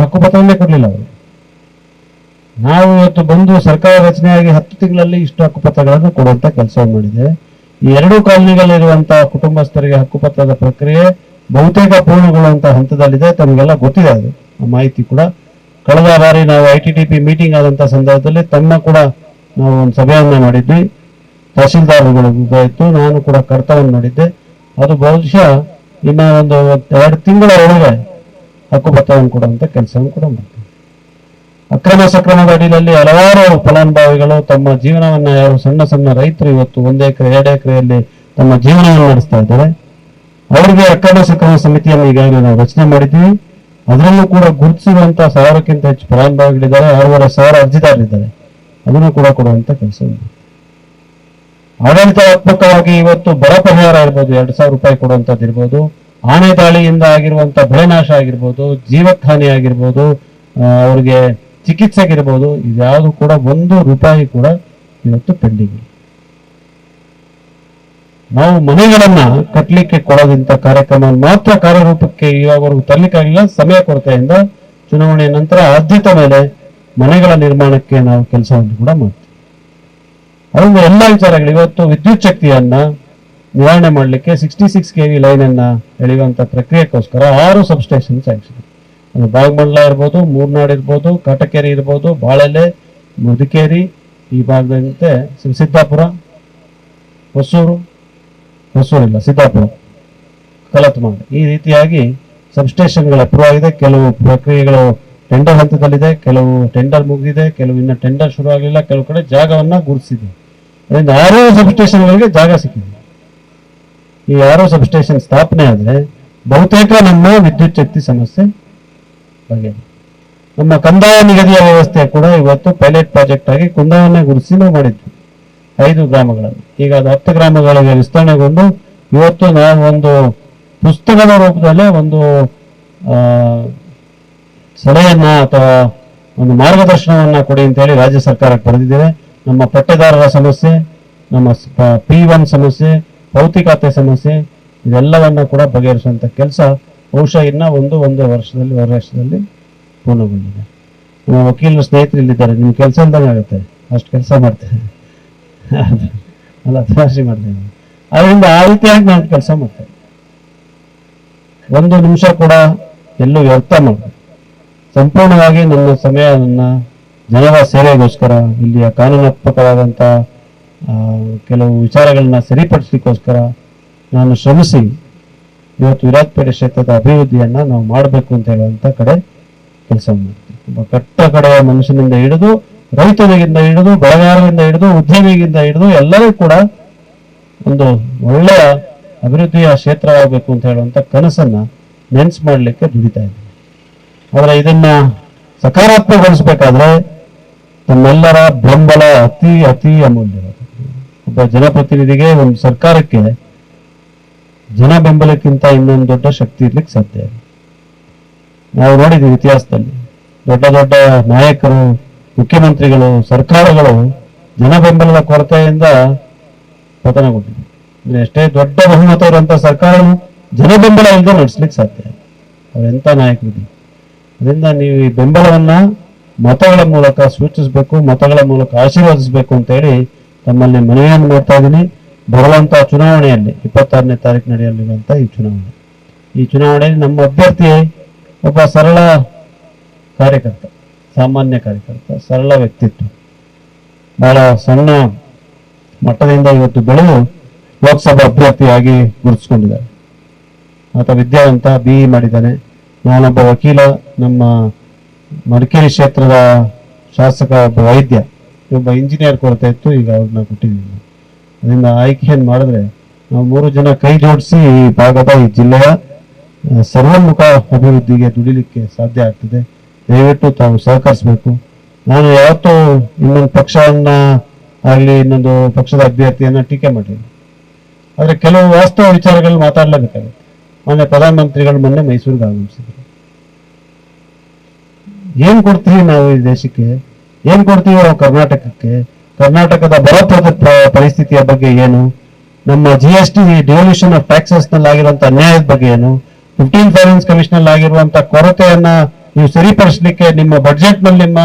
ಹಕ್ಕುಪತ್ರವನ್ನೇ ಕೊಡ್ಲಿಲ್ಲ ಅವರು. ನಾವು ಇವತ್ತು ಬಂದು ಸರ್ಕಾರ ರಚನೆಯಾಗಿ ಹತ್ತು ತಿಂಗಳಲ್ಲಿ ಇಷ್ಟು ಹಕ್ಕುಪತ್ರಗಳನ್ನು ಕೊಡುವಂತ ಕೆಲಸ ಮಾಡಿದೆ ಈ ಎರಡೂ ಕಾಲನಿಗಳಿರುವಂತಹ ಕುಟುಂಬಸ್ಥರಿಗೆ ಹಕ್ಕುಪತ್ರದ ಪ್ರಕ್ರಿಯೆ ಬಹುತೇಕ ಪೂರ್ಣಗೊಳ್ಳುವಂತಹ ಹಂತದಲ್ಲಿದೆ. ತಮಗೆಲ್ಲ ಗೊತ್ತಿದೆ ಅದು. ಆ ಮಾಹಿತಿ ಕೂಡ. ಕಳೆದ ಬಾರಿ ನಾವು ಐ ಮೀಟಿಂಗ್ ಆದಂಥ ಸಂದರ್ಭದಲ್ಲಿ ತಮ್ಮ ಕೂಡ ನಾವು ಒಂದು ಸಭೆಯನ್ನ ಮಾಡಿದ್ವಿ. ತಹಶೀಲ್ದಾರ್ಗಳು ಇತ್ತು. ನಾನು ಕೂಡ ಕರ್ತವ್ಯ ಮಾಡಿದ್ದೆ. ಅದು ಬಹುಶಃ ಇನ್ನು ಒಂದು ಎರಡು ತಿಂಗಳ ಒಳಗೆ ಹಕ್ಕುಪತ್ರವನ್ನು ಕೊಡುವಂತ ಕೆಲಸವನ್ನು ಕೂಡ ಮಾಡ್ತಾರೆ ಅಕ್ರಮ ಸಕ್ರಮದ ಅಡಿಯಲ್ಲಿ ಹಲವಾರು ಫಲಾನುಭವಿಗಳು ತಮ್ಮ ಜೀವನವನ್ನ ಯಾರು ಸಣ್ಣ ಸಣ್ಣ ರೈತರು ಇವತ್ತು ಒಂದು ಎಕರೆ, ಎರಡು ಎಕರೆಯಲ್ಲಿ ತಮ್ಮ ಜೀವನವನ್ನು ನಡೆಸ್ತಾ ಇದ್ದಾರೆ. ಅವರಿಗೆ ಅಕ್ರಮ ಸಕ್ರಮ ಸಮಿತಿಯನ್ನು ಈಗಾಗಲೇ ನಾವು ರಚನೆ ಮಾಡಿದ್ದೀವಿ. ಅದರಲ್ಲೂ ಕೂಡ ಗುರುತಿಸಿರುವಂತ ಸಾವಿರಕ್ಕಿಂತ ಹೆಚ್ಚು ಫಲಾನುಭವಿಗಳಿದ್ದಾರೆ. ಆರೂವರೆ ಸಾವಿರ ಅರ್ಜಿದಾರರಿದ್ದಾರೆ. ಅದನ್ನು ಕೂಡ ಕೊಡುವಂತ ಕೆಲಸ ಆಡಳಿತಾತ್ಮಕವಾಗಿ ಇವತ್ತು ಬರ ಪರಿಹಾರ ಇರ್ಬೋದು. ಎರಡ್ ಸಾವಿರ ರೂಪಾಯಿ ಕೊಡುವಂತದ್ದು ಇರ್ಬೋದು. ಆನೆ ದಾಳಿಯಿಂದ ಆಗಿರುವಂತ ಬೆಳೆ ನಾಶ ಆಗಿರ್ಬೋದು ಜೀವತ್ಹಾನಿ ಹಾನಿ ಆಗಿರ್ಬೋದು ಅವ್ರಿಗೆ ಅವ್ರಿಗೆ ಚಿಕಿತ್ಸೆಗಿರ್ಬೋದು, ಇದ್ಯಾವುದು ಕೂಡ ಒಂದು ರೂಪಾಯಿ ಕೂಡ ಇವತ್ತು ಪೆಂಡಿಂಗ್ ನಾವು ಮನೆಗಳನ್ನ ಕಟ್ಟಲಿಕ್ಕೆ ಕೊಡೋದಿಂತ ಕಾರ್ಯಕ್ರಮ ಮಾತ್ರ ಕಾರ್ಯರೂಪಕ್ಕೆ ಇವಾಗವರೆಗೂ ತರಲಿಕ್ಕಾಗಿಲ್ಲ ಸಮಯ ಕೊರತೆಯಿಂದ ಚುನಾವಣೆಯ ನಂತರ ಆದ್ಯತೆ ಮೇಲೆ ಮನೆಗಳ ನಿರ್ಮಾಣಕ್ಕೆ ನಾವು ಕೆಲಸವನ್ನು ಕೂಡ ಮಾಡ್ತೀವಿ. ಅದರಿಂದ ಎಲ್ಲ ವಿಚಾರಗಳು, ಇವತ್ತು ವಿದ್ಯುತ್ ಶಕ್ತಿಯನ್ನ ನಿವಾರಣೆ ಮಾಡಲಿಕ್ಕೆ sixty six K V line ಅನ್ನ ಎಳೆಯುವಂತ ಪ್ರಕ್ರಿಯೆಗೋಸ್ಕರ ಆರು ಸಬ್ಸ್ಟೇಷನ್ ಸ್ಯಾಂಕ್ಷನ್ ಅದು ಭಾಗಮಂಡಲ ಇರ್ಬೋದು, ಮೂರ್ನಾಡ್ ಇರ್ಬೋದು, ಕಾಟಕೇರಿ ಇರ್ಬೋದು, ಬಾಳೆಲೆ, ಮಧುಕೇರಿ, ಈ ಭಾಗದಂತೆ ಸಿದ್ದಾಪುರ ಹೊಸೂರು ಹೊಸೂರಿಲ್ಲ ಸಿದ್ದಾಪುರ ಕಲತ್ಮಾಡ್ ಈ ರೀತಿಯಾಗಿ ಸಬ್ಸ್ಟೇಷನ್ಗಳ ಅಪ್ರೂವ್ ಆಗಿದೆ, ಕೆಲವು ಪ್ರಕ್ರಿಯೆಗಳು ಟೆಂಡರ್ ಹಂತದಲ್ಲಿದೆ, ಕೆಲವು ಟೆಂಡರ್ ಮುಗಿದಿದೆ, ಕೆಲವು ಇನ್ನೂ ಟೆಂಡರ್ ಶುರು ಆಗಲಿಲ್ಲ, ಕೆಲವು ಕಡೆ ಜಾಗವನ್ನ ಗುರುತಿಸಿದೆ. ಅದರಿಂದ ಆರು ಸಬ್ಸ್ಟೇಷನ್ಗಳಿಗೆ ಜಾಗ ಸಿಕ್ಕಿದೆ. ಈ ಆರು ಸಬ್ಸ್ಟೇಷನ್ ಸ್ಥಾಪನೆ ಆದ್ರೆ ಬಹುತೇಕ ನಮ್ಮ ವಿದ್ಯುತ್ ಶಕ್ತಿ ಸಮಸ್ಯೆ ಬಗೆ ನಮ್ಮ ಕಂದಾಯ ನಿಗದಿಯ ವ್ಯವಸ್ಥೆ ಕೂಡ ಇವತ್ತು ಪೈಲಟ್ ಪ್ರಾಜೆಕ್ಟ್ ಆಗಿ ಕುಂದಾವನ್ನೇ ಗುರುಸಿ ನಾವು ಮಾಡಿದ್ವಿ. ಐದು ಗ್ರಾಮಗಳಲ್ಲಿ. ಈಗ ಅದು ಹತ್ತು ಗ್ರಾಮಗಳಿಗೆ ವಿಸ್ತರಣೆಗೊಂಡು ಇವತ್ತು ನಾವು ಒಂದು ಪುಸ್ತಕದ ರೂಪದಲ್ಲೇ ಒಂದು ಸಲಹೆಯನ್ನ ಅಥವಾ ಒಂದು ಮಾರ್ಗದರ್ಶನವನ್ನ ಕೊಡಿ ಅಂತ ಹೇಳಿ ರಾಜ್ಯ ಸರ್ಕಾರಕ್ಕೆ ಬರೆದಿದ್ದೇವೆ. ನಮ್ಮ ಪಟ್ಟೆದಾರರ ಸಮಸ್ಯೆ, ನಮ್ಮ ಪಿ ಒನ್ ಸಮಸ್ಯೆ ಭೌತಿಕತೆ ಸಮಸ್ಯೆ, ಇದೆಲ್ಲವನ್ನ ಕೂಡ ಬಗೆಹರಿಸುವಂಥ ಕೆಲಸ ಬಹುಶಃ ಇನ್ನ ಒಂದು ಒಂದು ವರ್ಷದಲ್ಲಿ ಒಂದು ವರ್ಷದಲ್ಲಿ ಪೂರ್ಣಗೊಂಡಿದೆ. ನಿಮ್ಮ ವಕೀಲರ ಸ್ನೇಹಿತರು ಇಲ್ಲಿದ್ದಾರೆ ನಿಮ್ ಕೆಲಸ ಇಲ್ದಂಗೆ ಆಗುತ್ತೆ. ಅಷ್ಟು ಕೆಲಸ ಮಾಡ್ತೇನೆ ಅಲ್ಲ ತಮಾಷೆ ಮಾಡ್ತೇನೆ ಅದರಿಂದ ಆ ರೀತಿಯಾಗಿ ನಾನು ಕೆಲಸ ಮಾಡ್ತೇನೆ. ಒಂದು ನಿಮಿಷ ಕೂಡ ಎಲ್ಲೂ ವ್ಯರ್ಥ ಸಂಪೂರ್ಣವಾಗಿ ನನ್ನ ಸಮಯ ನನ್ನ ಜನರ ಸೇವೆಗೋಸ್ಕರ, ಇಲ್ಲಿಯ ಕಾನೂನಾತ್ಮಕವಾದಂಥ ಕೆಲವು ವಿಚಾರಗಳನ್ನ ಸರಿಪಡಿಸ್ಲಿಕ್ಕೋಸ್ಕರ ನಾನು ಶ್ರಮಿಸಿ ಇವತ್ತು ವಿರಾಜಪೇಟೆ ಕ್ಷೇತ್ರದ ಅಭಿವೃದ್ಧಿಯನ್ನ ನಾವು ಮಾಡಬೇಕು ಅಂತ ಹೇಳುವಂತ ಕಡೆ ಕೆಲಸ ಮಾಡ್ತೀವಿ. ತುಂಬ ಕಟ್ಟ ಕಡೆಯ ಮನುಷ್ಯನಿಂದ ಹಿಡಿದು, ರೈತನಿಗಿಂದ ಹಿಡಿದು, ಬೆಳೆಗಾರರಿಂದ ಹಿಡಿದು, ಉದ್ಯಮಿಗಿಂದ ಹಿಡಿದು ಎಲ್ಲರೂ ಕೂಡ ಒಂದು ಒಳ್ಳೆಯ ಅಭಿವೃದ್ಧಿಯ ಕ್ಷೇತ್ರವಾಗಬೇಕು ಅಂತ ಹೇಳುವಂತ ಕನಸನ್ನ ನೆನ್ಸ್ ಮಾಡಲಿಕ್ಕೆ ದುಡಿತಾ ಇದ್ದೀನಿ. ಆದರೆ ಇದನ್ನ ಸಕಾರಾತ್ಮಕಗೊಳಿಸ್ಬೇಕಾದ್ರೆ ತಮ್ಮೆಲ್ಲರ ಬೆಂಬಲ ಅತಿ ಅತಿ ಅಮೂಲ್ಯ ಒಬ್ಬ ಜನಪ್ರತಿನಿಧಿಗೆ ಒಂದು ಸರ್ಕಾರಕ್ಕೆ ಜನ ಬೆಂಬಲಕ್ಕಿಂತ ಇನ್ನೊಂದು ದೊಡ್ಡ ಶಕ್ತಿ ಇರ್ಲಿಕ್ಕೆ ಸಾಧ್ಯ ನಾವು ನೋಡಿದ್ವಿ ಇತಿಹಾಸದಲ್ಲಿ. ದೊಡ್ಡ ದೊಡ್ಡ ನಾಯಕರು, ಮುಖ್ಯಮಂತ್ರಿಗಳು, ಸರ್ಕಾರಗಳು ಜನ ಬೆಂಬಲದ ಕೊರತೆಯಿಂದ ಪತನಗೊಂಡಿದೆ. ಎಷ್ಟೇ ದೊಡ್ಡ ಬಹುಮತ ಇರುವಂತಹ ಸರ್ಕಾರ ಜನ ಬೆಂಬಲ ಇಲ್ಲದೆ ನಡೆಸ್ಲಿಕ್ಕೆ ಸಾಧ್ಯ. ಅವರೆಂತ ನಾಯಕರು ಅದರಿಂದ ನೀವು ಈ ಬೆಂಬಲವನ್ನ ಮತಗಳ ಮೂಲಕ ಸೂಚಿಸಬೇಕು, ಮತಗಳ ಮೂಲಕ ಆಶೀರ್ವದಿಸಬೇಕು ಅಂತ ಹೇಳಿ ತಮ್ಮಲ್ಲಿ ಮನವಿಯನ್ನು ಮಾಡ್ತಾ ಇದ್ದೀನಿ. ಬರುವಂತಹ ಚುನಾವಣೆಯಲ್ಲಿ ಇಪ್ಪತ್ತಾರನೇ ತಾರೀಕು ನಡೆಯಲಿರುವಂಥ ಈ ಚುನಾವಣೆ. ಈ ಚುನಾವಣೆಯಲ್ಲಿ ನಮ್ಮ ಅಭ್ಯರ್ಥಿ ಒಬ್ಬ ಸರಳ ಕಾರ್ಯಕರ್ತ, ಸಾಮಾನ್ಯ ಕಾರ್ಯಕರ್ತ, ಸರಳ ವ್ಯಕ್ತಿತ್ವ. ಬಹಳ ಸಣ್ಣ ಮಟ್ಟದಿಂದ ಇವತ್ತು ಬೆಳೆದು ಲೋಕಸಭಾ ಅಭ್ಯರ್ಥಿಯಾಗಿ ಗುರುತಿಸ್ಕೊಂಡಿದ್ದಾರೆ. ಆತ ವಿದ್ಯಾವಂತ ಬಿ ಇ ಮಾಡಿದ್ದಾನೆ. ನಾನೊಬ್ಬ ವಕೀಲ, ನಮ್ಮ ಮಡಿಕೇರಿ ಕ್ಷೇತ್ರದ ಶಾಸಕ ಒಬ್ಬ ವೈದ್ಯ. ಒಬ್ಬ ಇಂಜಿನಿಯರ್ ಕೊರತೆ ಇತ್ತು, ಈಗ ಅವ್ರನ್ನ ಕೊಟ್ಟಿದ್ದೀವಿ. ಅದರಿಂದ ಆಯ್ಕೆಯನ್ನು ಮಾಡಿದ್ರೆ, ನಾವು ಮೂರು ಜನ ಕೈ ಜೋಡಿಸಿ ಈ ಭಾಗದ ಈ ಜಿಲ್ಲೆಯ ಸರ್ವೋನ್ಮುಖ ಅಭಿವೃದ್ಧಿಗೆ ದುಡಿಲಿಕ್ಕೆ ಸಾಧ್ಯ ಆಗ್ತದೆ. ದಯವಿಟ್ಟು ತಾವು ಸಹಕರಿಸಬೇಕು. ನಾನು ಯಾವತ್ತೂ ಇನ್ನೊಂದು ಪಕ್ಷವನ್ನ ಆಗಲಿ, ಇನ್ನೊಂದು ಪಕ್ಷದ ಅಭ್ಯರ್ಥಿಯನ್ನ ಟೀಕೆ ಮಾಡಿಲ್ಲ ಆದರೆ ಕೆಲವು ವಾಸ್ತವ ವಿಚಾರಗಳು ಮಾತಾಡಲೇಬೇಕಾಗುತ್ತೆ. ಮೊನ್ನೆ ಪ್ರಧಾನಮಂತ್ರಿಗಳು ಮೊನ್ನೆ ಮೈಸೂರಿಗೆ ಆಗಮಿಸಿದ್ರು. ಏನು ಕೊಡ್ತೀವಿ ನಾವು ಈ ದೇಶಕ್ಕೆ? ಏನ್ ಕೊಡ್ತೀವಿ ಕರ್ನಾಟಕಕ್ಕೆ? ಕರ್ನಾಟಕದ ಬರ ಪ್ರ- ಪ್ರ- ಪರಿಸ್ಥಿತಿಯ ಬಗ್ಗೆ ಏನು? ನಮ್ಮ G S T devolution of ಟ್ಯಾಕ್ಸಸ್ನಲ್ಲಿ ಆಗಿರುವಂತ ಅನ್ಯಾಯದ ಬಗ್ಗೆ ಏನು? ಫಿಫ್ಟೀನ್ ಫೈನಾನ್ಸ್ ಕಮಿಷನ್ ಅಲ್ಲಿ ಆಗಿರುವಂತ ಕೊರತೆಯನ್ನ ನೀವು ಸರಿಪಡಿಸಲಿಕ್ಕೆ ನಿಮ್ಮ ಬಜೆಟ್ನಲ್ಲಿ ನಿಮ್ಮ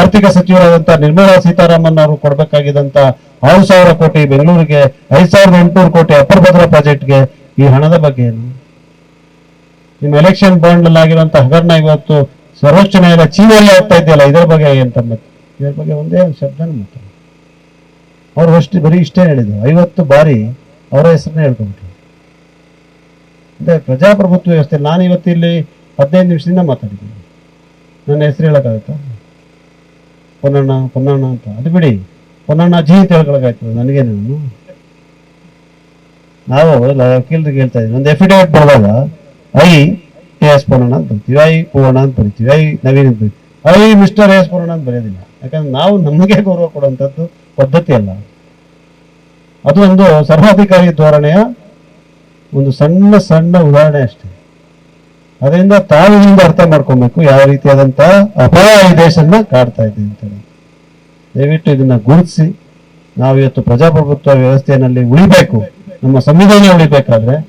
ಆರ್ಥಿಕ ಸಚಿವರಾದಂತ ನಿರ್ಮಲಾ ಸೀತಾರಾಮನ್ ಅವರು ಕೊಡಬೇಕಾಗಿದ್ದಂತ ಆರು ಸಾವಿರ ಕೋಟಿ ಬೆಂಗಳೂರಿಗೆ, ಐದು ಸಾವಿರದ ಎಂಟುನೂರು ಕೋಟಿ ಅಪ್ಪರ್ ಭದ್ರಾ ಪ್ರಾಜೆಕ್ಟ್ಗೆ ಈ ಹಣದ ಬಗ್ಗೆ ಏನು? ನಿಮ್ಮ ಎಲೆಕ್ಷನ್ ಬಾಂಡ್ನಲ್ಲಿ ಆಗಿರುವಂತ ಹಗರಣ ಇವತ್ತು ಸರ್ವೋಚ್ಚ ನ್ಯಾಯಾಲಯ ಚೀನಲ್ಲಿ ಆಗ್ತಾ ಇದೆಯಲ್ಲ, ಇದರ ಬಗ್ಗೆ ಏನ್ ತಮ್ಮ ಇದ್ರ ಬಗ್ಗೆ ಒಂದೇ ಒಂದು ಶಬ್ದನ ಮಾತಾಡ ಅವ್ರು ಅಷ್ಟು ಬರೀ ಇಷ್ಟೇ ಹೇಳಿದ್ರು. ಐವತ್ತು ಬಾರಿ ಅವರ ಹೆಸರನ್ನ ಹೇಳ್ಕೊಂಡ್ರು ಅಂದ್ರೆ ಪ್ರಜಾಪ್ರಭುತ್ವ ವ್ಯವಸ್ಥೆ, ನಾನು ಇವತ್ತು ಇಲ್ಲಿ ಹದಿನೈದು ನಿಮಿಷದಿಂದ ಮಾತಾಡಿದ್ದೀನಿ. ನನ್ನ ಹೆಸರು ಹೇಳೋಕ್ಕಾಗುತ್ತಾ? ಪೊನ್ನಣ್ಣ ಪೊನ್ನಣ್ಣ ಅಂತ. ಅದು ಬಿಡಿ, ಪೊನ್ನಣ್ಣ ಜೀ ಅಂತ ಹೇಳ್ಕೊಳಕಾಯ್ತು ನನಗೆ ನಾನು. ನಾವು ವಕೀಲರಿಗೆ ಹೇಳ್ತಾ ಇದ್ದೀವಿ. ಒಂದು ಎಫಿಡೇವಿಟ್ ಬರೆದಾಗ, ಐ ಎ ಎಸ್ ಪೂರ್ಣ ಅಂತ ಬರ್ತೀವಿ. ಐ ಪೂರ್ಣ ಅಂತ ಬರಿತೀವಿ. ಐ ನವೀನ್ ಅಂತ ಬರಿತೀವಿ. ಐ ಮಿಸ್ಟರ್ ಎಸ್ ಪೂರ್ಣ ಅಂತ ಬರೆಯೋದಿಲ್ಲ. ಯಾಕಂದ್ರೆ ನಾವು ನಮಗೆ ಗೌರವ ಕೊಡುವಂಥದ್ದು ಪದ್ಧತಿ ಅಲ್ಲ. ಅದು ಒಂದು ಸರ್ವಾಧಿಕಾರಿ ಧೋರಣೆಯ ಒಂದು ಸಣ್ಣ ಸಣ್ಣ ಉದಾಹರಣೆ ಅಷ್ಟೇ. ಅದರಿಂದ ತಾವು ಹಿಂದೆ ಅರ್ಥ ಮಾಡ್ಕೊಬೇಕು ಯಾವ ರೀತಿಯಾದಂತಹ ಅಪಾಯ ಈ ದೇಶನ್ನ ಕಾಡ್ತಾ ಇದೆ ಅಂತೇಳಿ. ದಯವಿಟ್ಟು ಇದನ್ನ ಗುರುತಿಸಿ. ನಾವು ಇವತ್ತು ಪ್ರಜಾಪ್ರಭುತ್ವ ವ್ಯವಸ್ಥೆಯಲ್ಲಿ ಉಳಿಬೇಕು. ನಮ್ಮ ಸಂವಿಧಾನ ಉಳಿಬೇಕಾದ್ರೆ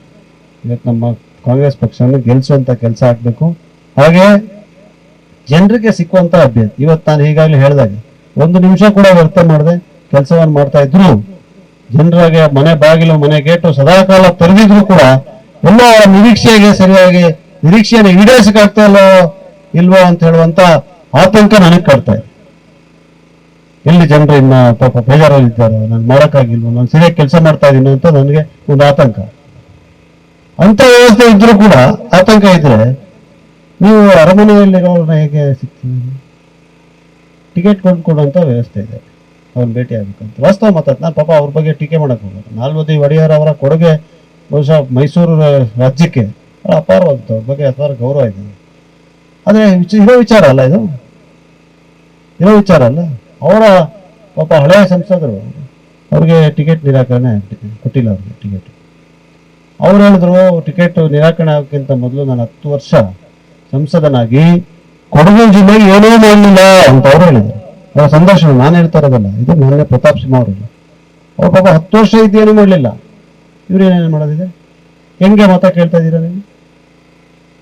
ಇವತ್ತು ನಮ್ಮ ಕಾಂಗ್ರೆಸ್ ಪಕ್ಷವನ್ನು ಗೆಲ್ಲಿಸುವಂತ ಕೆಲಸ ಆಗ್ಬೇಕು. ಹಾಗೆ ಜನರಿಗೆ ಸಿಕ್ಕುವಂತ ಅಭ್ಯರ್ಥಿ. ಇವತ್ತು ನಾನು ಈಗಾಗಲೇ ಹೇಳಿದಾಗ, ಒಂದು ನಿಮಿಷ ಕೂಡ ವ್ಯರ್ಥ ಮಾಡದೆ ಕೆಲಸವನ್ನು ಮಾಡ್ತಾ ಇದ್ರು, ಜನರಿಗೆ ಮನೆ ಬಾಗಿಲು, ಮನೆ ಗೇಟು ಸದಾಕಾಲ ತೆರೆದಿದ್ರು ಕೂಡ, ಎಲ್ಲ ಅವರ ನಿರೀಕ್ಷೆಗೆ ಸರಿಯಾಗಿ ನಿರೀಕ್ಷೆಯನ್ನು ಈಡೇರಿಸಕ್ಕಾಗ್ತಾ ಇಲ್ಲೋ ಇಲ್ವೋ ಅಂತ ಹೇಳುವಂತ ಆತಂಕ ನನಗೆ ಕಾಡ್ತಾ ಇದೆ. ಎಲ್ಲಿ ಜನರು ಇನ್ನ ಪಾಪ ಬೇಜಾರಲ್ಲಿದ್ದಾರೆ ನಾನು ಮಾಡೋಕ್ಕಾಗಿಲ್ವೋ, ನಾನು ಸರಿಯಾಗಿ ಕೆಲಸ ಮಾಡ್ತಾ ಇದ್ದೀನಿ ಅಂತ ನನಗೆ ಒಂದು ಆತಂಕ. ಅಂತ ವ್ಯವಸ್ಥೆ ಇದ್ರೂ ಕೂಡ ಆತಂಕ ಇದ್ರೆ ನೀವು ಅರಮನೆಯಲ್ಲಿರೋರನ್ನ ಹೇಗೆ ಸಿಗ್ತೀವಿ ಟಿಕೆಟ್ ಕೊಂಡ್ಕೊಡುವಂತ ವ್ಯವಸ್ಥೆ ಇದೆ. ಅವ್ನು ಭೇಟಿ ಆಗ್ಬೇಕಂತ. ವಾಸ್ತವ ಮಾತಾಡ್, ನಾನು ಪಾಪ ಅವ್ರ ಬಗ್ಗೆ ಟೀಕೆ ಮಾಡಕ್ ಹೋಗೋದು ನಾಲ್ವದಿ ಒಡೆಯರ್ ಅವರ ಕೊಡುಗೆ ಬಹುಶಃ ಮೈಸೂರು ರಾಜ್ಯಕ್ಕೆ ಅಪಾರವಾದ ಅವ್ರ ಬಗ್ಗೆ ಅಪಾರ ಗೌರವ ಇದೆ. ಆದರೆ ಇರೋ ವಿಚಾರ ಅಲ್ಲ ಇದು? ಇರೋ ವಿಚಾರ ಅಲ್ಲ? ಅವರ ಪಾಪ ಹಳೆಯ ಸಂಸದರು ಅವ್ರಿಗೆ ಟಿಕೆಟ್ ನಿರಾಕರಣೆ ಕೊಟ್ಟಿಲ್ಲ ಅವ್ರಿಗೆ ಟಿಕೆಟ್. ಅವ್ರು ಹೇಳಿದ್ರು ಟಿಕೆಟ್ ನಿರಾಕರಣೆ ಆಗೋಕ್ಕಿಂತ ಮೊದಲು ನಾನು ಹತ್ತು ವರ್ಷ ಸಂಸದನಾಗಿ ಕೊಡಗು ಜಿಲ್ಲೆ ಏನೂ ಮಾಡಲಿಲ್ಲ ಅಂತ ಅವ್ರು ಹೇಳಿದ್ರು. ಅವರ ಸಂದರ್ಶನ ನಾನು ಹೇಳ್ತಾ ಇರೋದಲ್ಲ, ಇದು ಮೊನ್ನೆ ಪ್ರತಾಪ್ ಸಿಂಹ ಅವರು ಅವ್ರ ಪಾಪ ಹತ್ತು ವರ್ಷ ಇದ್ದೇನು ಮಾಡಲಿಲ್ಲ ಇವ್ರು ಏನೇನು ಮಾಡೋದಿದೆ? ಹೆಂಗೆ ಮತ ಕೇಳ್ತಾ ಇದ್ದೀರಾ ನೀವು?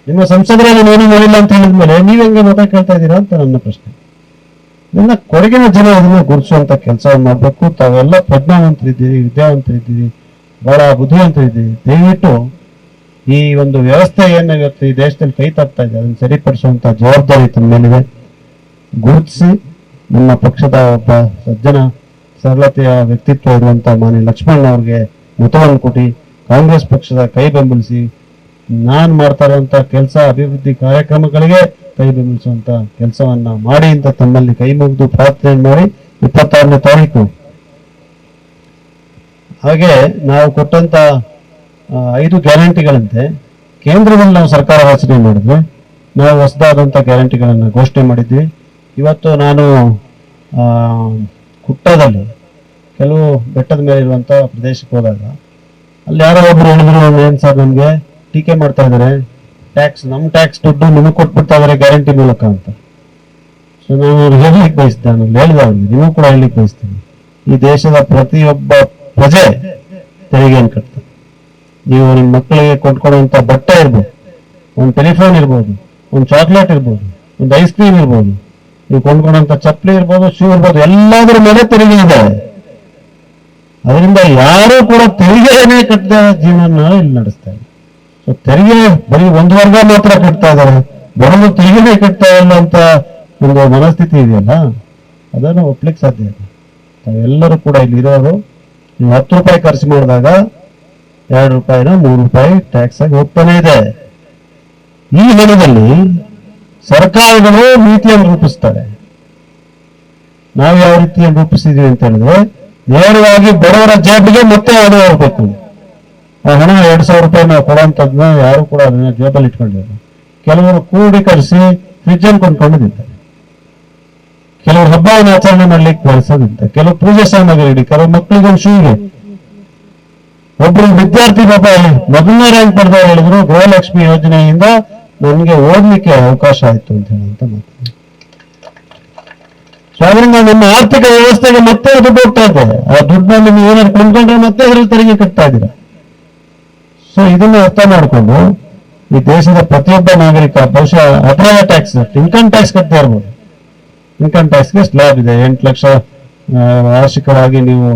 ನಿಮ್ಮ ಸಂಸದರಲ್ಲಿ ಏನು ಮಾಡಿಲ್ಲ ಅಂತ ಹೇಳಿದ್ಮೇಲೆ ನೀವು ಹೆಂಗೆ ಮತ ಕೇಳ್ತಾ ಇದ್ದೀರಾ ಅಂತ ನನ್ನ ಪ್ರಶ್ನೆ. ನನ್ನ ಕೊಡಗಿನ ಜನ ಅದನ್ನ ಗುರುಸುವಂತ ಕೆಲಸವನ್ನು ಮಾಡಬೇಕು. ತಾವೆಲ್ಲ ಪ್ರಜ್ಞಾವಂತರಿದ್ದೀರಿ, ವಿದ್ಯಾವಂತರಿದ್ದೀರಿ, ಬಹಳ ಬುದ್ಧಿವಂತರಿದ್ದೀರಿ. ದಯವಿಟ್ಟು ಈ ಒಂದು ವ್ಯವಸ್ಥೆ ಏನು ಈ ದೇಶದಲ್ಲಿ ಕೈ ತಪ್ತಾ ಇದೆ, ಅದನ್ನು ಸರಿಪಡಿಸುವಂತ ಜವಾಬ್ದಾರಿ ತಮ್ಮ ಮೇಲಿದೆ. ಗುರುತಿಸಿ, ನಮ್ಮ ಪಕ್ಷದ ಒಬ್ಬ ಸಜ್ಜನ ಸರಳತೆಯ ವ್ಯಕ್ತಿತ್ವ ಇರುವಂತ ಮಾನ್ಯ ಲಕ್ಷ್ಮಣ್ ಅವ್ರಿಗೆ ಮತವನ್ನು ಕೊಟ್ಟು ಕಾಂಗ್ರೆಸ್ ಪಕ್ಷದ ಕೈ ಬೆಂಬಲಿಸಿ, ನಾನು ಮಾಡ್ತಾ ಇರುವಂತ ಕೆಲಸ, ಅಭಿವೃದ್ಧಿ ಕಾರ್ಯಕ್ರಮಗಳಿಗೆ ಕೈ ಬೆಂಬಲಿಸುವಂತ ಕೆಲಸವನ್ನ ಮಾಡಿ ಅಂತ ತಮ್ಮಲ್ಲಿ ಕೈ ಮುಗಿದು ಪ್ರಾರ್ಥನೆ ಮಾಡಿ ಇಪ್ಪತ್ತಾರನೇ ತಾರೀಕು. ಹಾಗೆ ನಾವು ಕೊಟ್ಟಂತ ಐದು ಗ್ಯಾರಂಟಿಗಳಂತೆ. ಕೇಂದ್ರದಲ್ಲಿ ನಾವು ಸರ್ಕಾರ ರಚನೆ ಮಾಡಿದ್ವಿ. ನಾವು ಹೊಸದಾದಂಥ ಗ್ಯಾರಂಟಿಗಳನ್ನು ಘೋಷಣೆ ಮಾಡಿದ್ವಿ. ಇವತ್ತು ನಾನು ಕುಟ್ಟದಲ್ಲಿ, ಕೆಲವು ಬೆಟ್ಟದ ಮೇಲೆ ಇರುವಂಥ ಪ್ರದೇಶಕ್ಕೆ ಹೋದಾಗ, ಅಲ್ಲಿ ಯಾರೋ ಒಬ್ಬರು ಹೇಳಿದ್ರು ಏನು ಸರ್ ನಮಗೆ ಟೀಕೆ ಮಾಡ್ತಾ ಇದ್ದಾರೆ. ಟ್ಯಾಕ್ಸ್ ನಮ್ಮ ಟ್ಯಾಕ್ಸ್ ದುಡ್ಡು ನಿಮಗೆ ಕೊಟ್ಬಿಡ್ತಾ ಇದ್ದಾರೆ ಗ್ಯಾರಂಟಿ ಮೂಲಕ ಅಂತ. ಸೊ ನಾನು ಹೇಳ್ಲಿಕ್ಕೆ ಬಯಸ್ತೇನೆ ನಾನು ಹೇಳಿದೆ ಅವ್ರಿಗೆ ನೀವು ಕೂಡ ಹೇಳಲಿಕ್ಕೆ ಬಯಸ್ತೀನಿ. ಈ ದೇಶದ ಪ್ರತಿಯೊಬ್ಬ ಪ್ರಜೆ ತೆರಿಗೆಯನ್ನು ಕಟ್ತಾರೆ ನೀವು ನಿಮ್ಮ ಮಕ್ಕಳಿಗೆ ಕೊಂಡ್ಕೊಳ್ಳುವಂತ ಬಟ್ಟೆ ಇರ್ಬೋದು, ಒಂದು ಟೆಲಿಫೋನ್ ಇರ್ಬೋದು, ಒಂದು ಚಾಕ್ಲೇಟ್ ಇರ್ಬೋದು, ಒಂದು ಐಸ್ ಕ್ರೀಮ್ ಇರ್ಬೋದು, ನೀವು ಕೊಂಡ್ಕೊಂಡಂಥ ಚಪ್ಪಲಿ ಇರ್ಬೋದು ಶೂ ಇರ್ಬೋದು, ಎಲ್ಲದರ ಮೇಲೆ ತೆರಿಗೆ ಇದೆ. ಅದರಿಂದ ಯಾರು ಕೂಡ ತೆರಿಗೆನೇ ಕಟ್ಟದ ಜೀವನ ಇಲ್ಲಿ ನಡೆಸ್ತಾರೆ ಸೊ ತೆರಿಗೆ ಬರೀ ಒಂದು ವರ್ಗ ಮಾತ್ರ ಕಟ್ತಾ ಇದ್ದಾರೆ. ಬಡವರು ತೆರಿಗೆನೇ ಕಟ್ತಾ ಇಲ್ಲ ಅಂತ ಒಂದು ಮನಸ್ಥಿತಿ ಇದೆಯಲ್ಲ? ಅದನ್ನು ಒಪ್ಲಿಕ್ಕೆ ಸಾಧ್ಯ ಇಲ್ಲ ತಾವೆಲ್ಲರೂ ಕೂಡ ಇಲ್ಲಿ ಇರೋರು, ನೀವು ಹತ್ತು ರೂಪಾಯಿ ಖರ್ಚು ಮಾಡಿದಾಗ ಎರಡು ರೂಪಾಯಿನ ಮೂರು ರೂಪಾಯಿ ಟ್ಯಾಕ್ಸ್ ಆಗಿ ಹೋಗ್ತಾನೆ ಇದೆ. ಈ ಹಣದಲ್ಲಿ ಸರ್ಕಾರಗಳು ನೀತಿಯನ್ನು ರೂಪಿಸ್ತಾರೆ. ನಾವು ಯಾವ ರೀತಿಯನ್ನು ರೂಪಿಸಿದೀವಿ ಅಂತ ಹೇಳಿದ್ರೆ, ನೇರವಾಗಿ ಬಡವರ ಜೇಬಿಗೆ ಮತ್ತೆ ಹಣ ಹೋಗ್ಬೇಕು ಆ ಹಣ ಎರಡು ಸಾವಿರ ರೂಪಾಯಿ ನಾವು ಕೊಡುವಂತದ್ನ ಯಾರು ಕೂಡ ಅದನ್ನ ಜೇಬಲ್ಲಿ ಇಟ್ಕೊಂಡಿಲ್ಲ. ಕೆಲವರು ಕೂಡಿಕರಿಸಿ ಫ್ರಿಜ್ ಅನ್ನು ಕೊಂಡ್ಕೊಂಡಿದ್ದಾರೆ. ಕೆಲವರು ಹಬ್ಬವನ್ನು ಆಚರಣೆ ಮಾಡ್ಲಿಕ್ಕೆ ಬಳಸೋದಿಲ್ಲ ಕೆಲವು ಪೂಜೆ ಸಾಮಗ್ರಿ ಕೆಲವು ಮಕ್ಕಳಿಗೆ ಒಂದು ಶೂಗೆ ಒಬ್ರು ವಿದ್ಯಾರ್ಥಿ ಪಾಪ ಮೊದಲನೇ ರ್ಯಾಂಕ್ ಪಡೆದವ್ರು ಹೇಳಿದ್ರು ಗೃಹಲಕ್ಷ್ಮಿ ಯೋಜನೆಯಿಂದ ನನಗೆ ಓದ್ಲಿಕ್ಕೆ ಅವಕಾಶ ಆಯ್ತು ಅಂತ ಹೇಳಿ ಅಂತ ಅದರಿಂದ ನಮ್ಮ ಆರ್ಥಿಕ ವ್ಯವಸ್ಥೆಗೆ ಮತ್ತೆ ದುಡ್ಡು ಹೋಗ್ತಾ ಇದೆ. ಆ ದುಡ್ಡನ್ನು ನೀವು ಏನಾದ್ರು ಕೊಂಡ್ಕೊಂಡ್ರೆ ಮತ್ತೆ ಅದ್ರಲ್ಲಿ ತೆರಿಗೆ ಕಟ್ತಾ ಇದ್ದೀರಾ? ಸೊ ಇದನ್ನ ಅರ್ಥ ಮಾಡಿಕೊಂಡು ಈ ದೇಶದ ಪ್ರತಿಯೊಬ್ಬ ನಾಗರಿಕ, ಬಹುಶಃ ಅಡ್ರಾಯ ಟ್ಯಾಕ್ಸ್ ಇನ್ಕಮ್ ಟ್ಯಾಕ್ಸ್ ಕಟ್ತಾ ಇರ್ಬೋದು. ಇನ್ಕಮ್ ಟ್ಯಾಕ್ಸ್ಗೆ ಸ್ಲ್ಯಾಬ್ ಇದೆ. ಎಂಟು ಲಕ್ಷ ವಾರ್ಷಿಕವಾಗಿ ನೀವು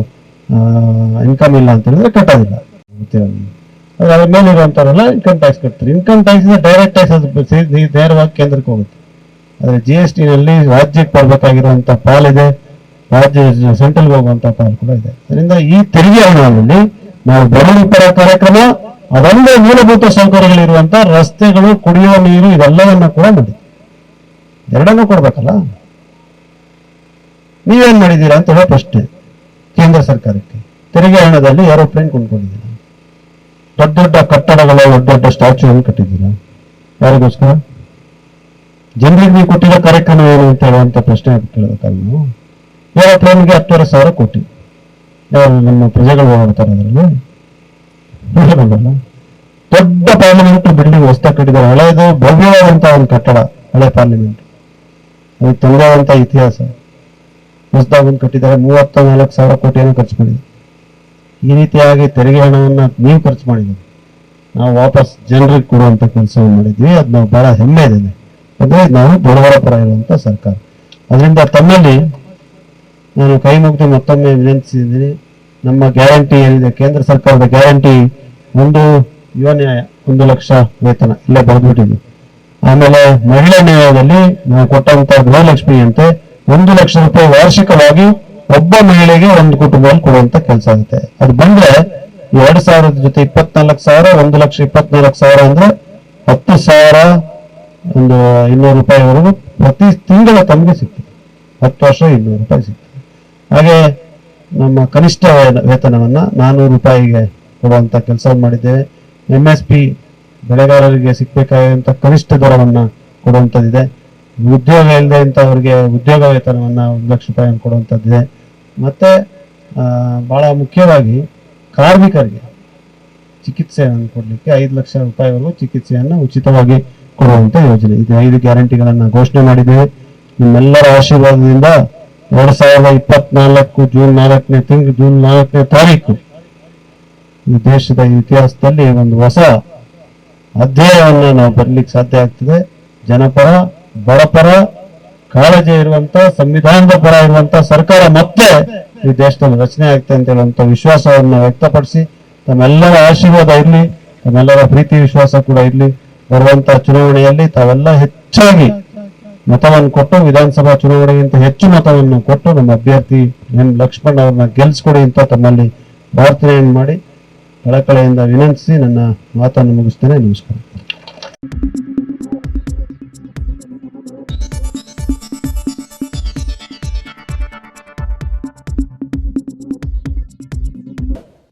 ಇನ್ಕಮ್ ಇಲ್ಲ ಅಂತ ಹೇಳಿದ್ರೆ ಕಟ್ಟೋದಿಲ್ಲ. ಆದ್ರೆ ಅದ್ರ ಮೇಲೆ ಇನ್ಕಮ್ ಟ್ಯಾಕ್ಸ್ ಕಟ್ತಾರೆ. ಇನ್ಕಮ್ ಟ್ಯಾಕ್ಸ್ ಡೈರೆಕ್ಟ್ ಟ್ಯಾಕ್ಸ್ ನೇರವಾಗಿ ಕೇಂದ್ರಕ್ಕೆ ಹೋಗುತ್ತೆ. ಆದ್ರೆ ಜಿ ಎಸ್ನಲ್ಲಿ ರಾಜ್ಯಕ್ಕೆ ಬರಬೇಕಾಗಿರುವಂತ ಪಾಲಿದೆ ರಾಜ್ಯ ಸೆಂಟ್ರಲ್ಗೆ ಹೋಗುವಂಥ ಪಾಲ್ ಕೂಡ ಇದೆ. ಅದರಿಂದ ಈ ತೆರಿಗೆ ಹಣದಲ್ಲಿ ನಾವು ಬಡವರ ಪರ ಕಾರ್ಯಕ್ರಮ ಅದೊಂದೇ ಮೂಲಭೂತ ಸೌಕರ್ಯಗಳಿರುವಂತ ರಸ್ತೆಗಳು, ಕುಡಿಯುವ ನೀರು ಇವೆಲ್ಲವನ್ನ ಕೂಡ ಮಾಡಿ. ಎರಡನ್ನೂ ಕೊಡ್ಬೇಕಲ್ಲ? ನೀವೇನ್ ಮಾಡಿದ್ದೀರಾ ಅಂತ ಹೇಳೋ ಪ್ರಶ್ನೆ ಕೇಂದ್ರ ಸರ್ಕಾರಕ್ಕೆ. ತೆರಿಗೆ ಹಣದಲ್ಲಿ ಏರೋಪ್ಲೇನ್ ಕೊಂಡ್ಕೊಂಡಿದ್ದೀರಾ? ದೊಡ್ಡ ದೊಡ್ಡ ಕಟ್ಟಡಗಳ ದೊಡ್ಡ ದೊಡ್ಡ ಸ್ಟ್ಯಾಚ್ಯೂಗಳನ್ನು ಕಟ್ಟಿದ್ದೀರಾ? ಯಾರಿಗೋಸ್ಕರ? ಜನರಿಗೆ ನೀವು ಕೊಟ್ಟಿರೋ ಕಾರ್ಯಕ್ರಮ ಏನು ಅಂತ ಹೇಳುವಂತ ಪ್ರಶ್ನೆ ಕೇಳಬೇಕಲ್ಲ ನಾವು ಏರೋಪ್ಲೇನ್ಗೆ ಹತ್ತುವರೆ ಸಾವಿರ ಕೋಟಿ. ಯಾರು ನಮ್ಮ ಪ್ರಜೆಗಳು ಓಡಾಡ್ತಾರೆ ಅದರಲ್ಲಿ? ದೊಡ್ಡ ಪಾರ್ಲಿಮೆಂಟ್ ಬಿಲ್ಡಿಂಗ್ ಹೊಸ್ದಾಗಿ ಕಟ್ಟಿದ್ದಾರೆ. ಹಳೆಯದು ಭವ್ಯವಾದಂತಹ ಒಂದು ಕಟ್ಟಡ, ಹಳೆ ಪಾರ್ಲಿಮೆಂಟ್. ಅದಕ್ಕೆ ತಂದೆವಂತ ಇತಿಹಾಸ. ಹೊಸದಾಗಿ ಒಂದು ಕಟ್ಟಿದ್ದಾರೆ. ಮೂವತ್ತ ನಾಲ್ಕು ಸಾವಿರ ಕೋಟಿಯನ್ನು ಖರ್ಚು ಮಾಡಿದೆ ಈ ರೀತಿಯಾಗಿ ತೆರಿಗೆ ಹಣವನ್ನು ನೀವು ಖರ್ಚು ಮಾಡಿದ್ದೀವಿ ನಾವು ವಾಪಸ್ ಜನರಿಗೆ ಕೊಡುವಂಥ ಕೆಲಸವನ್ನು ಮಾಡಿದ್ವಿ ಅದು ನಾವು ಬಹಳ ಹೆಮ್ಮೆ ಇದೆ. ಅಂದ್ರೆ ನಾವು ಬಡವರ ಪರ ಇರುವಂಥ ಸರ್ಕಾರ. ಅದರಿಂದ ತಮ್ಮಲ್ಲಿ ನಾನು ಕೈ ಮುಗಿದು ಮತ್ತೊಮ್ಮೆ ವಿನಂತಿಸಿದ್ದೀನಿ. ನಮ್ಮ ಗ್ಯಾರಂಟಿ ಏನಿದೆ? ಕೇಂದ್ರ ಸರ್ಕಾರದ ಗ್ಯಾರಂಟಿ ಒಂದು ಯುವ ನ್ಯಾಯ ಒಂದು ಲಕ್ಷ ವೇತನ ಇಲ್ಲೇ ಬರೆದ್ಬಿಟ್ಟಿದ್ವಿ ಆಮೇಲೆ ಮಹಿಳಾ ನ್ಯಾಯದಲ್ಲಿ ನಾವು ಕೊಟ್ಟಂತ ಗೃಹಲಕ್ಷ್ಮಿ ಅಂತೆ ಒಂದು ಲಕ್ಷ ರೂಪಾಯಿ ವಾರ್ಷಿಕವಾಗಿ ಒಬ್ಬ ಮಹಿಳೆಗೆ ಒಂದು ಕುಟುಂಬದಲ್ಲಿ ಕೊಡುವಂತ ಕೆಲಸ ಆಗುತ್ತೆ. ಅದು ಬಂದ್ರೆ ಎರಡು ಸಾವಿರದ ಜೊತೆ ಇಪ್ಪತ್ನಾಲ್ಕು ಸಾವಿರ, ಒಂದು ಲಕ್ಷ ಇಪ್ಪತ್ನಾಲ್ಕು ಸಾವಿರ ಅಂದ್ರೆ ಹತ್ತು ಸಾವಿರ, ಒಂದು ಇನ್ನೂರು ರೂಪಾಯಿವರೆಗೂ ಪ್ರತಿ ತಿಂಗಳ ತಮಗೆ ಸಿಗ್ತದೆ. ಹತ್ತು ವರ್ಷ, ಇನ್ನೂರು ರೂಪಾಯಿ ಸಿಗ್ತದೆ. ಹಾಗೆ ನಮ್ಮ ಕನಿಷ್ಠ ವೇತನವನ್ನ ನಾನೂರು ರೂಪಾಯಿಗೆ ಕೊಡುವಂತ ಕೆಲಸ ಮಾಡಿದ್ದೇವೆ. ಎಂ ಎಸ್ ಪಿ ಬೆಳೆಗಾರರಿಗೆ ಸಿಗ್ಬೇಕಾಗಿರುವಂತ ಕನಿಷ್ಠ ದರವನ್ನ ಕೊಡುವಂತದ್ದಿದೆ. ಉದ್ಯೋಗ ಇಲ್ಲದೆ ಇಂಥವ್ರಿಗೆ ಉದ್ಯೋಗ ವೇತನವನ್ನು ಒಂದು ಲಕ್ಷ ರೂಪಾಯಿಯನ್ನು ಕೊಡುವಂತದ್ದಿದೆ ಮತ್ತೆ ಭಾಳ ಮುಖ್ಯವಾಗಿ ಕಾರ್ಮಿಕರಿಗೆ ಚಿಕಿತ್ಸೆಯನ್ನು ಕೊಡಲಿಕ್ಕೆ ಐದು ಲಕ್ಷ ರೂಪಾಯಿವರೆಗೂ ಚಿಕಿತ್ಸೆಯನ್ನು ಉಚಿತವಾಗಿ ಕೊಡುವಂತ ಯೋಜನೆ. ಇದು ಐದು ಗ್ಯಾರಂಟಿಗಳನ್ನು ಘೋಷಣೆ ಮಾಡಿದ್ದೇವೆ. ನಿಮ್ಮೆಲ್ಲರ ಆಶೀರ್ವಾದದಿಂದ ಎರಡು ಸಾವಿರದ ಇಪ್ಪತ್ನಾಲ್ಕು ಜೂನ್ ನಾಲ್ಕನೇ ತಿಂಗಳು ಜೂನ್ ನಾಲ್ಕನೇ ತಾರೀಕು ಈ ದೇಶದ ಇತಿಹಾಸದಲ್ಲಿ ಒಂದು ಹೊಸ ಅಧ್ಯಾಯವನ್ನ ನಾವು ಬರಲಿಕ್ಕೆ ಸಾಧ್ಯ ಆಗ್ತದೆ. ಜನಪರ ಬಡಪರ ಕಾಳಜಿ ಇರುವಂತ, ಸಂವಿಧಾನದ ಪರ ಇರುವಂತ ಸರ್ಕಾರ ಮತ್ತೆ ಈ ದೇಶದಲ್ಲಿ ರಚನೆ ಆಗ್ತದೆ ಅಂತ ಹೇಳುವಂತ ವಿಶ್ವಾಸವನ್ನ ವ್ಯಕ್ತಪಡಿಸಿ, ತಮ್ಮೆಲ್ಲರ ಆಶೀರ್ವಾದ ಇರಲಿ, ತಮ್ಮೆಲ್ಲರ ಪ್ರೀತಿ ವಿಶ್ವಾಸ ಕೂಡ ಇರಲಿ, ಬರುವಂತ ಚುನಾವಣೆಯಲ್ಲಿ ತಾವೆಲ್ಲ ಹೆಚ್ಚಾಗಿ ಮತವನ್ನು ಕೊಟ್ಟು, ವಿಧಾನಸಭಾ ಚುನಾವಣೆಗಿಂತ ಹೆಚ್ಚು ಮತವನ್ನು ಕೊಟ್ಟು, ನಮ್ಮ ಅಭ್ಯರ್ಥಿ ಎಂ ಲಕ್ಷ್ಮಣ್ ಅವ್ರನ್ನ ಗೆಲ್ಸ್ಕೊಡಿ ಅಂತ ತಮ್ಮಲ್ಲಿ ಪ್ರಾರ್ಥನೆಯನ್ನು ಮಾಡಿ, ಕಳಕಳೆಯಿಂದ ವಿನಂತಿಸಿ ನನ್ನ ಮಾತನ್ನು ಮುಗಿಸ್ತೇನೆ. ನಮಸ್ಕಾರ.